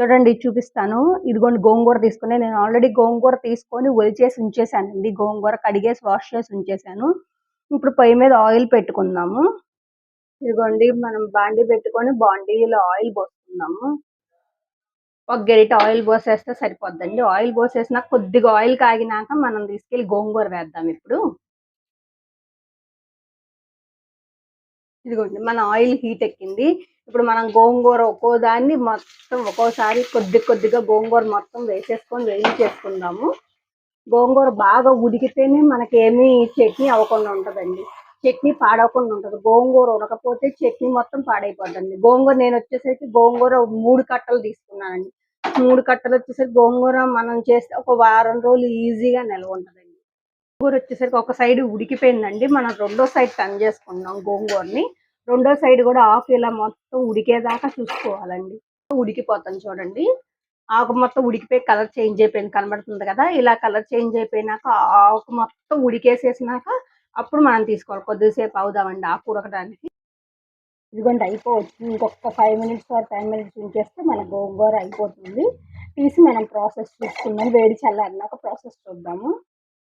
చూడండి చూపిస్తాను. ఇదిగోండి గోంగూర తీసుకుని నేను ఆల్రెడీ గోంగూర తీసుకొని ఒలిచేసి ఉంచేసానండి. గోంగూర కడిగేసి వాష్ చేసి ఉంచేసాను. ఇప్పుడు పొయ్యి మీద ఆయిల్ పెట్టుకుందాము. ఇదిగోండి మనం బాండీ పెట్టుకొని బాండీలో ఆయిల్ పోసుకుందాము. ఒక గెరిట ఆయిల్ పోసేస్తే సరిపోద్దండి. ఆయిల్ పోసేసినాక కొద్దిగా ఆయిల్ కాగినాక మనం తీసుకెళ్ళి గోంగూర వేద్దాం ఇప్పుడు. ఇదిగోండి మన ఆయిల్ హీట్ ఎక్కింది. ఇప్పుడు మనం గోంగూర ఒక్కో దాన్ని మొత్తం ఒక్కోసారి కొద్ది కొద్దిగా గోంగూర మొత్తం వేసేసుకొని వేయించేసుకుందాము గోంగూర బాగా ఉడికితేనే మనకేమీ చట్నీ అవ్వకుండా ఉంటుందండి. చట్నీ పాడవకుండా ఉంటుంది. గోంగూర ఉడకపోతే చట్నీ మొత్తం పాడైపోద్దండి. గోంగూర నేను వచ్చేసరికి గోంగూర మూడు కట్టలు తీసుకున్నానండి. మూడు కట్టలు వచ్చేసరికి గోంగూర మనం చేస్తే ఒక వారం రోజులు ఈజీగా నిల్వ ఉంటుంది గోంగూర వచ్చేసరికి ఒక సైడ్ ఉడికిపోయిందండి. మనం రెండో సైడ్ టన్ చేసుకున్నాం గోంగూరని. రెండో సైడ్ కూడా ఆకు ఇలా మొత్తం ఉడికేదాకా చూసుకోవాలండి. ఉడికిపోతాం చూడండి. ఆకు మొత్తం ఉడికిపోయి కలర్ చేంజ్ అయిపోయింది. కనబడుతుంది కదా? ఇలా కలర్ చేంజ్ అయిపోయినాక ఆకు మొత్తం ఉడికేసేసినాక అప్పుడు మనం తీసుకోవాలి. కొద్దిసేపు అవుదామండి ఆకు ఉడకడానికి. ఇదిగోండి అయిపోవచ్చు. ఇంకొక five minutes or ten minutes ఉంచేస్తే మన గోంగూర అయిపోతుంది. తీసి మనం ప్రాసెస్ చూసుకుందాం. వేడి చల్లారినాక ప్రాసెస్ చూద్దాము.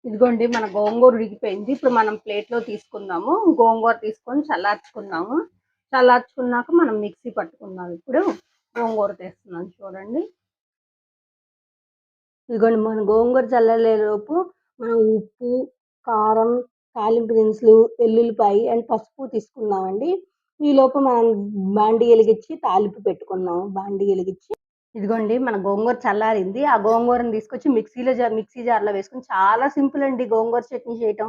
ఇదిగోండి మన గోంగూర ఉడికిపోయింది. ఇప్పుడు మనం ప్లేట్లో తీసుకుందాము. గోంగూర తీసుకొని చల్లార్చుకుందాము చల్లార్చుకున్నాక మనం మిక్సీ పట్టుకుందాం. ఇప్పుడు గోంగూర తీస్తున్నాం చూడండి. ఇదిగోండి మన గోంగూర చల్లలేలోపు మనం ఉప్పు కారం తాలింపు దినుసులు వెల్లుల్లిపాయ అండ్ పసుపు తీసుకుందామండి. ఈ లోపు మనం బాండి వెలిగించి తాలింపు పెట్టుకున్నాము బాండి వెలిగించి ఇదిగోండి మన గోంగూర చల్లారింది. ఆ గోంగూరని తీసుకొచ్చి మిక్సీలో జా మిక్సీ జార్లో వేసుకుని చాలా సింపుల్ అండి గోంగూర చట్నీ చేయటం.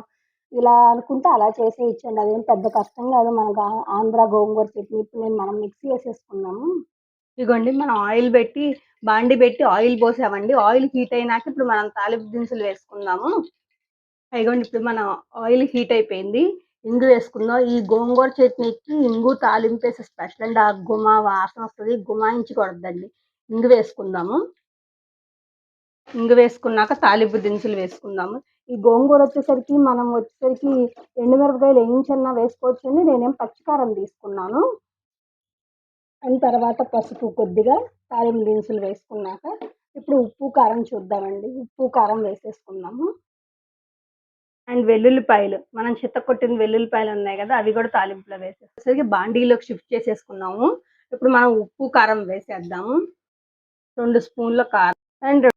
ఇలా అనుకుంటే అలా చేసే ఇచ్చండి అదేం పెద్ద కష్టం కాదు. మనకు ఆంధ్ర గోంగూర చట్నీ. ఇప్పుడు నేను మనం మిక్సీ వేసేసుకున్నాము ఇదిగోండి మనం ఆయిల్ పెట్టి బాండి పెట్టి ఆయిల్ పోసామండి. ఆయిల్ హీట్ అయినాక ఇప్పుడు మనం తాలింపు దినుసులు వేసుకుందాము. ఇదిగోండి ఇప్పుడు మన ఆయిల్ హీట్ అయిపోయింది. ఇంగు వేసుకుందాం. ఈ గోంగూర చట్నీకి ఇంగు తాలింపు వేసే స్పెషల్ అండి. ఆ గుమ వాసన వస్తుంది. గుమాయించకూడదండి ఇంగు వేసుకుందాము. ఇంగు వేసుకున్నాక తాలింపు దినుసులు వేసుకుందాము. ఈ గోంగూర వచ్చేసరికి మనం వచ్చేసరికి ఎండుమిరపకాయలు వేయించన్నా వేసుకోవచ్చు అండి. నేనేం పచ్చికారం తీసుకున్నాను. అండ్ తర్వాత పసుపు కొద్దిగా తాలింపు దినుసులు వేసుకున్నాక ఇప్పుడు ఉప్పు కారం చూద్దామండి. ఉప్పు కారం వేసేసుకుందాము. అండ్ వెల్లుల్లిపాయలు. మనం చిత్త కొట్టిన వెల్లుల్లిపాయలు ఉన్నాయి కదా అవి కూడా తాలింపులో వేసేసరికి బాండీలోకి షిఫ్ట్ చేసేసుకున్నాము. ఇప్పుడు మనం ఉప్పు కారం వేసేద్దాము. రెండు స్పూన్ల కారం అండ్